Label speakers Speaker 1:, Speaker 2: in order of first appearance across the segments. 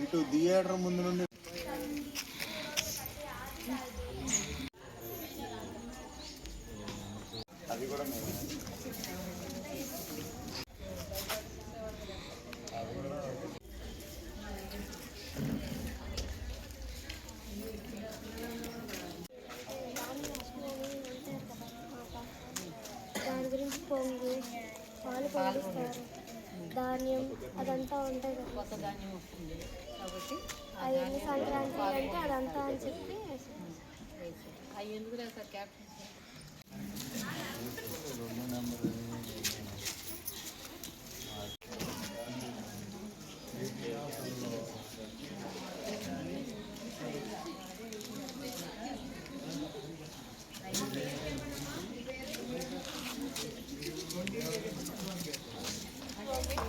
Speaker 1: ఇటు థియేటర్ ముందు నుండి అది కూడా
Speaker 2: దాని గురించి పొంగు పాలు పొంగిస్తారు. ధాన్యం అదంతా ఉంటుంది కదా.
Speaker 3: కొత్త ధాన్యం వస్తుంది కాబట్టి
Speaker 2: అవన్నీ సంక్రాంతి అంటే అదంతా అని చెప్పి
Speaker 3: అవి ఎందుకు క్యాప్టెన్
Speaker 1: రెండు నెంబర్
Speaker 3: ఇది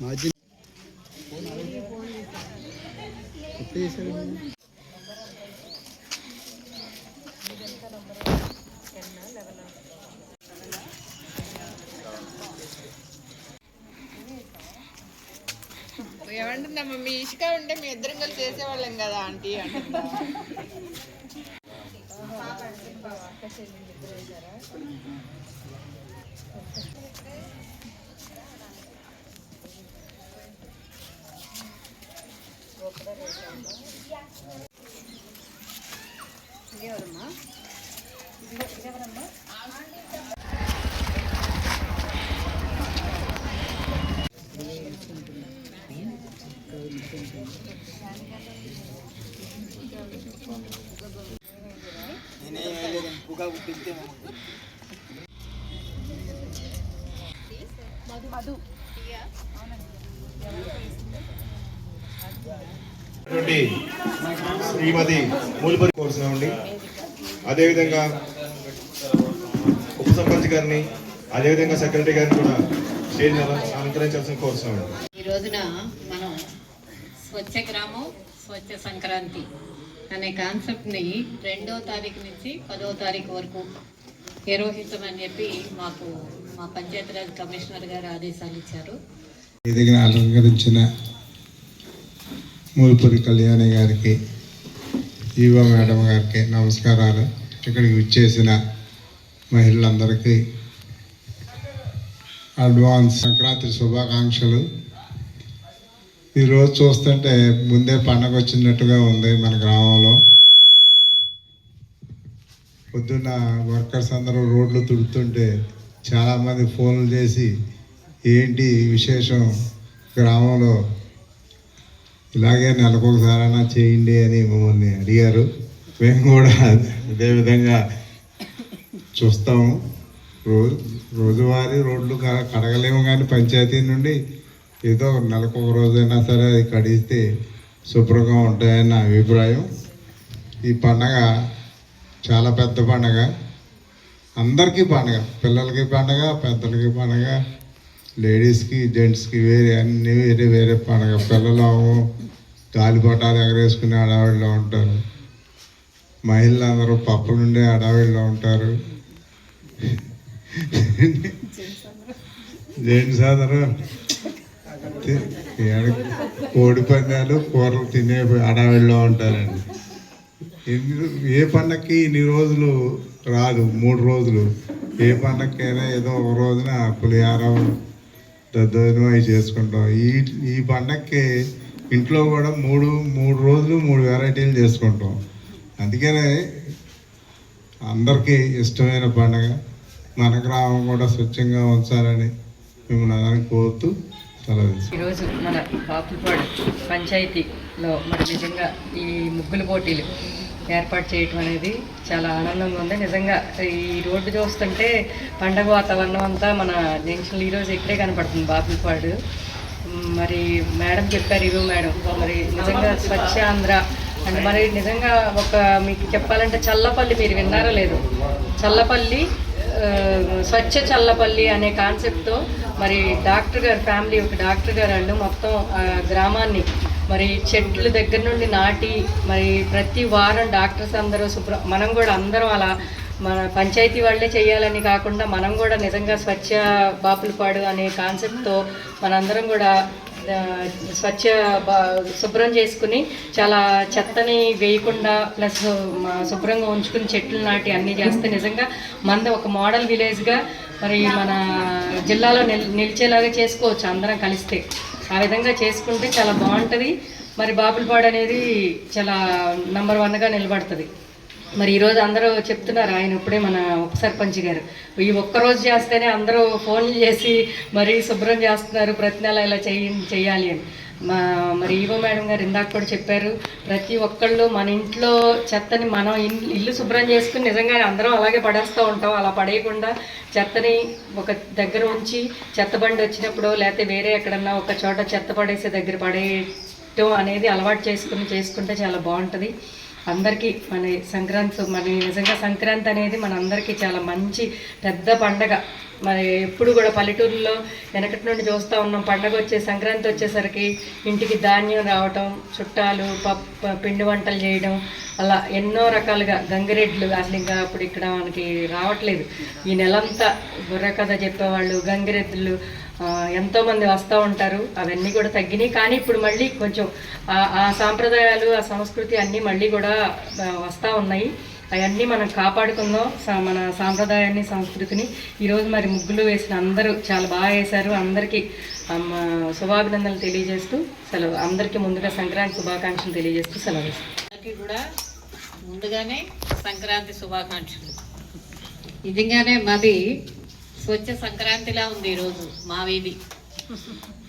Speaker 1: మాజీ
Speaker 3: ఏమంటుందమ్మా మీ ఇసుక ఉంటే మీ ఇద్దరం కలిసి చేసేవాళ్ళం కదా ఆంటీ అంటుందా ఇదేవరమ్మా ఇదేవరమ్మా
Speaker 1: నేనేం వేయలేదు పుగా పుట్టింటే
Speaker 4: శ్రీమతి మూలిపరి కోరుతున్నామండి అదేవిధంగా ఉప సర్పంచ్ గారిని అదేవిధంగా సెక్రటరీ గారిని కూడా స్టేజ్ అలంకరించాల్సిన కోరుతున్నామండి
Speaker 3: ఈ రోజున మనం స్వచ్ఛ గ్రామం స్వచ్ఛ సంక్రాంతి అనే కాన్సెప్ట్ని రెండో తారీఖు నుంచి పదో తారీఖు వరకు నిర్వహించమని చెప్పి మాకు మా పంచాయతీరాజ్ కమిషనర్ గారు ఆదేశాలు ఇచ్చారు.
Speaker 5: అలంకరించిన మూలపూరి కళ్యాణి గారికి ఈవో మేడం గారికి నమస్కారాలు. ఇక్కడికి విచ్చేసిన మహిళలందరికీ అడ్వాన్స్ సంక్రాంతి శుభాకాంక్షలు. ఈరోజు చూస్తుంటే ముందే పండగ వచ్చినట్టుగా ఉంది మన గ్రామంలో. పొద్దున్న వర్కర్స్ అందరూ రోడ్లు తుడుతుంటే చాలామంది ఫోన్లు చేసి ఏంటి విశేషం? గ్రామంలో ఇలాగే నెలకొకసారైనా చేయండి అని మమ్మల్ని అడిగారు. మేము కూడా అదేవిధంగా చూస్తాము. రోజు రోజువారీ రోడ్లు కడగలేము కానీ పంచాయతీ నుండి ఏదో నెలకు ఒక రోజైనా సరే అది కడిగితే శుభ్రంగా ఉంటాయని నా అభిప్రాయం. ఈ పండగ చాలా పెద్ద పండగ. అందరికీ పండగ. పిల్లలకి పండగ పెద్దలకి పండగ. లేడీస్కి జెంట్స్కి వేరే అన్నీ వేరే వేరే పండగ. పిల్లలు గాలిపటాలు ఎగరేసుకునే హడావిడిలో ఉంటారు. మహిళలు అందరూ పప్పు నుండే హడావిడిలో ఉంటారు. జెంట్స్ అందరూ కోడి పందాలు కూరలు తినే హడావిడిలో ఉంటారండి. ఎన్ని ఏ పండక్కి ఇన్ని రోజులు రాదు? మూడు రోజులు. ఏ పండక్కైనా ఏదో ఒక రోజున పులిహారం దద్దోజనం అవి చేసుకుంటాం. ఈ ఈ పండగకి ఇంట్లో కూడా మూడు మూడు రోజులు మూడు వెరైటీలు చేసుకుంటాం. అందుకనే అందరికీ ఇష్టమైన పండగ. మన గ్రామం కూడా స్వచ్ఛంగా ఉంచాలని మిమ్మల్ని అందరినీ కోరుతూ
Speaker 6: ఈరోజు మన బాపులపాడు పంచాయతీలో మరి నిజంగా ఈ ముగ్గుల పోటీలు ఏర్పాటు చేయటం అనేది చాలా ఆనందంగా ఉంది. నిజంగా ఈ రోడ్డు చూస్తుంటే పండగ వాతావరణం అంతా మన జంక్షన్ ఈరోజు ఇక్కడే కనపడుతుంది బాపులపాడు మరి మేడం చెప్పారు ఇవ్వ మేడం. మరి నిజంగా స్వచ్ఛ ఆంధ్ర అంటే మరి నిజంగా ఒక మీకు చెప్పాలంటే చల్లపల్లి మీరు విన్నారో లేదు? చల్లపల్లి స్వచ్ఛ చల్లపల్లి అనే కాన్సెప్ట్తో మరి డాక్టర్ గారు ఫ్యామిలీ ఒక డాక్టర్ గారు వాళ్ళు మొత్తం గ్రామాన్ని మరి చెట్ల దగ్గర నుండి నాటి మరి ప్రతి వారం డాక్టర్స్ అందరూ శుభ్ర మనం కూడా అందరం అలా మన పంచాయతీ వాళ్ళే చేయాలని కాకుండా మనం కూడా నిజంగా స్వచ్ఛ బాపులపాడు అనే కాన్సెప్ట్తో మనందరం కూడా స్వచ్ఛ బా శుభ్రం చేసుకుని చాలా చెత్తని వేయకుండా ప్లస్ శుభ్రంగా ఉంచుకుని చెట్లు నాటి అన్నీ చేస్తే నిజంగా మంద ఒక మోడల్ విలేజ్గా మరి మన జిల్లాలో నిల్ నిలిచేలాగా చేసుకోవచ్చు అందరం కలిస్తే. ఆ విధంగా చేసుకుంటే చాలా బాగుంటుంది. మరి బాపులపాడు అనేది చాలా నంబర్ వన్గా నిలబడుతుంది. మరి ఈరోజు అందరూ చెప్తున్నారు ఆయన ఇప్పుడే మన ఉప సర్పంచ్ గారు. ఈ ఒక్కరోజు చేస్తేనే అందరూ ఫోన్లు చేసి మరి శుభ్రం చేస్తున్నారు ప్రతి నెల ఇలా చేయ చేయాలి అని. మా మరి ఈవో మేడం గారు ఇందాక కూడా చెప్పారు ప్రతి ఒక్కళ్ళు మన ఇంట్లో చెత్తని మనం ఇల్లు శుభ్రం చేసుకుని నిజంగా అందరం అలాగే పడేస్తూ ఉంటాం. అలా పడేయకుండా చెత్తని ఒక దగ్గర ఉంచి చెత్త బండి వచ్చినప్పుడు లేకపోతే వేరే ఎక్కడన్నా ఒక చోట చెత్త పడేసే దగ్గర పడేయటం అనేది అలవాటు చేసుకుని చేసుకుంటే చాలా బాగుంటుంది. అందరికీ మన సంక్రాంతి మన నిజంగా సంక్రాంతి అనేది మన అందరికీ చాలా మంచి పెద్ద పండగ. మరి ఎప్పుడు కూడా పల్లెటూరులో వెనకటి నుండి చూస్తూ ఉన్నాం. పండగ వచ్చే సంక్రాంతి వచ్చేసరికి ఇంటికి ధాన్యం రావటం చుట్టాలు పప్పు పిండి వంటలు చేయడం అలా ఎన్నో రకాలుగా గంగిరెడ్లు అసలు ఇంకా అప్పుడు ఇక్కడ మనకి రావట్లేదు. ఈ నెలంతా బుర్ర కథ చెప్పేవాళ్ళు గంగిరెద్దులు ఎంతోమంది వస్తూ ఉంటారు. అవన్నీ కూడా తగ్గినాయి. కానీ ఇప్పుడు మళ్ళీ కొంచెం ఆ- సాంప్రదాయాలు ఆ సంస్కృతి అన్నీ మళ్ళీ కూడా వస్తూ ఉన్నాయి. అవన్నీ మనం కాపాడుకుందాం. సా- మన సాంప్రదాయాన్ని సంస్కృతిని. ఈరోజు మరి ముగ్గులు వేసిన అందరూ చాలా బాగా వేశారు. అందరికీ శుభాభినందనలు తెలియజేస్తూ సెలవు. అందరికీ ముందుగా సంక్రాంతి శుభాకాంక్షలు తెలియజేస్తూ సెలవు
Speaker 3: అందరికీ కూడా ముందుగానే సంక్రాంతి శుభాకాంక్షలు. నిజంగానే మాది స్వచ్ఛ సంక్రాంతిలా ఉంది ఈరోజు మా వీధి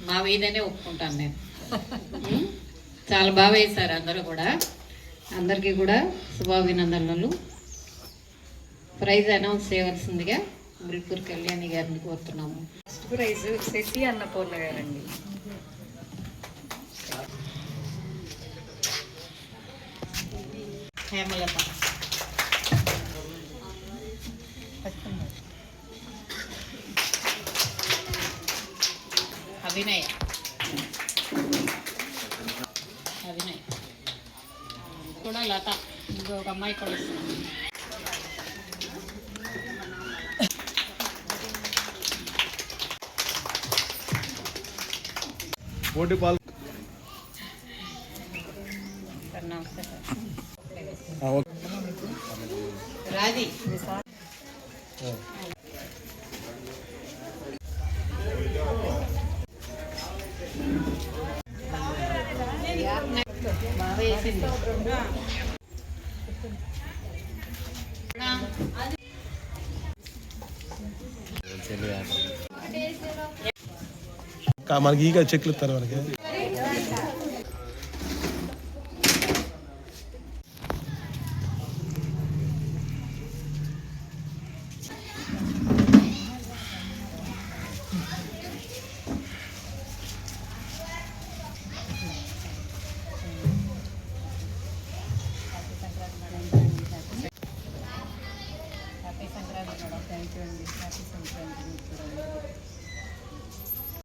Speaker 3: మా వీధనే ఒప్పుకుంటాను నేను? చాలా బాగా వేశారు అందరూ కూడా. అందరికీ కూడా శుభాభినందనలు. ప్రైజ్ అనౌన్స్ చేయవలసిందిగా గురిపూర్ కళ్యాణి గారిని కోరుతున్నాము.
Speaker 6: ఫస్ట్ ప్రైజ్ శశి అన్నపూర్ణ గారండి.
Speaker 3: హేమలత. అభినయ్ అభినయ్ కూడా లత ఇంకొక అమ్మాయి కూడా వస్తుంది
Speaker 4: పోటీ పాల్
Speaker 3: సార్ నమస్తే సార్ రాజీ
Speaker 7: మనకి ఈగ చెక్లు ఇస్తారు మనకి.